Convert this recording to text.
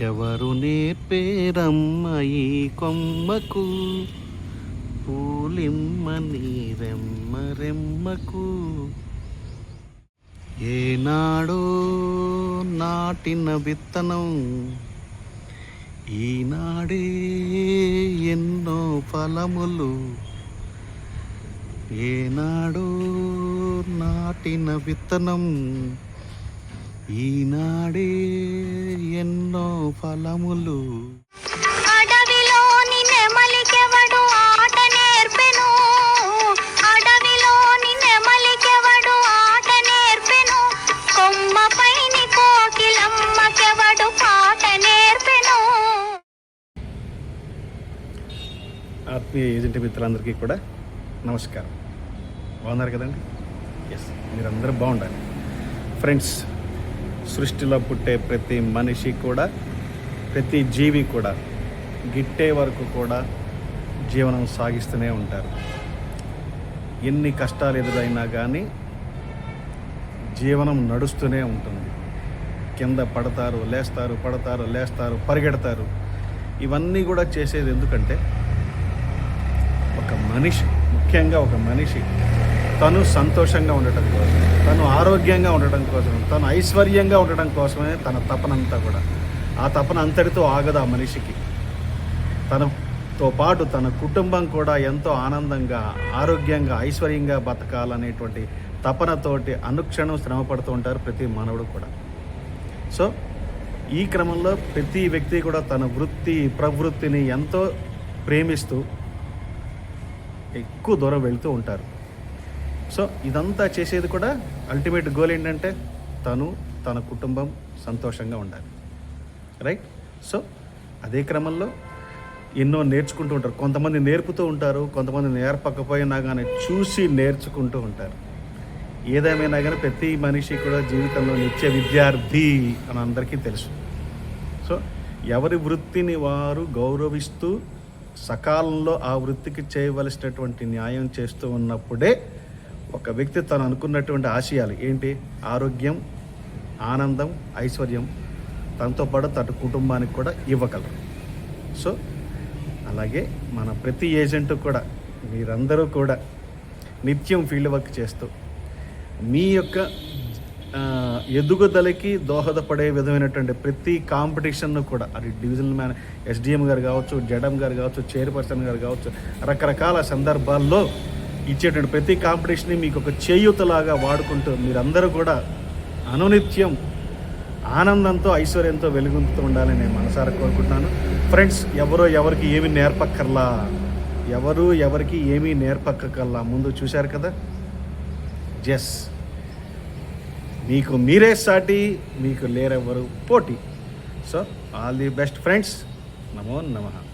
ఎవరు నేర్పేరమ్మ ఈ కొమ్మకు? పూలిమ్మ నీరెమ్మ రెమ్మకు. ఏనాడో నాటిన విత్తనం ఈనాడే ఎన్నో ఫలములు. ఏనాడో నాటిన విత్తనం ఈనాడే ఎన్నో ఫలములు. అడవిలోని నెమలికెవడు ఆట నేర్పెను? అడవిలోని నెమలికెవడు ఆట నేర్పెను? కొమ్మపైని కోకిలమ్మకెవడు పాట నేర్పెను? ఆత్మీయ ఏజెంట్ మిత్రులందరికీ కూడా నమస్కారం. బాగున్నారు కదండి? ఎస్ మీరందరూ బాగుండాలి. ఫ్రెండ్స్ సృష్టిలో పుట్టే ప్రతి మనిషి కూడా ప్రతి జీవి కూడా గిట్టే వరకు కూడా జీవనం సాగిస్తూనే ఉంటారు. ఎన్ని కష్టాలు ఎదురైనా కానీ జీవనం నడుస్తూనే ఉంటుంది. కింద పడతారు లేస్తారు పడతారు లేస్తారు పరిగెడతారు. ఇవన్నీ కూడా చేసేది ఎందుకంటే ఒక మనిషి ముఖ్యంగా ఒక మనిషి తను సంతోషంగా ఉండటం కోసం. తను ఆరోగ్యంగా ఉండటం కోసం తను ఐశ్వర్యంగా ఉండటం కోసమే తన తపనంతా కూడా. ఆ తపన అంతటితో ఆగదు ఆ మనిషికి. తనతో పాటు తన కుటుంబం కూడా ఎంతో ఆనందంగా ఆరోగ్యంగా ఐశ్వర్యంగా బతకాలనేటువంటి తపనతోటి అనుక్షణం శ్రమ పడుతూ ఉంటారు ప్రతి మానవుడు కూడా. సో ఈ క్రమంలో ప్రతి వ్యక్తి కూడా తన వృత్తి ప్రవృత్తిని ఎంతో ప్రేమిస్తూ ఎక్కువ దూరం వెళ్తూ ఉంటారు. సో ఇదంతా చేసేది కూడా అల్టిమేట్ గోల్ ఏంటంటే తను తన కుటుంబం సంతోషంగా ఉండాలి. రైట్ సో అదే క్రమంలో ఎన్నో నేర్చుకుంటూ ఉంటారు. కొంతమంది నేర్పుతూ ఉంటారు కొంతమంది నేర్పకపోయినా కానీ చూసి నేర్చుకుంటూ ఉంటారు. ఏదేమైనా కానీ ప్రతి మనిషి కూడా జీవితంలో నిత్య విద్యార్థి అని అందరికీ తెలుసు. సో ఎవరి వృత్తిని వారు గౌరవిస్తూ సకాలంలో ఆ వృత్తికి చేయవలసినటువంటి న్యాయం చేస్తూ ఉన్నప్పుడే ఒక వ్యక్తి తను అనుకున్నటువంటి ఆశయాలు ఏంటి? ఆరోగ్యం ఆనందం ఐశ్వర్యం తనతో పాటు తన కుటుంబానికి కూడా ఇవ్వగలరు. సో అలాగే మన ప్రతి ఏజెంట్ కూడా మీరందరూ కూడా నిత్యం ఫీల్డ్ వర్క్ చేస్తూ మీ యొక్క ఎదుగుదలకి దోహదపడే విధమైనటువంటి ప్రతి కాంపిటీషన్ను కూడా అది డివిజనల్ మ్యాన్ ఎస్డిఎం గారు కావచ్చు జడం గారు కావచ్చు చైర్పర్సన్ గారు కావచ్చు రకరకాల సందర్భాల్లో ఇచ్చేటువంటి ప్రతి కాంపిటీషన్ని మీకు ఒక చేయూతలాగా వాడుకుంటూ మీరందరూ కూడా అనునిత్యం ఆనందంతో ఐశ్వర్యంతో వెలుగుతూ ఉండాలని నేను మనసారా కోరుకుంటున్నాను. ఫ్రెండ్స్ ఎవరో ఎవరికి ఏమి నేర్పక్కర్లా? ఎవరు ఎవరికి ఏమీ నేర్పక్కర్లా? ముందు చూశారు కదా? జస్ మీకు మీరే సాటి మీకు లేరెవరు పోటీ. So all the best friends నమో నమః.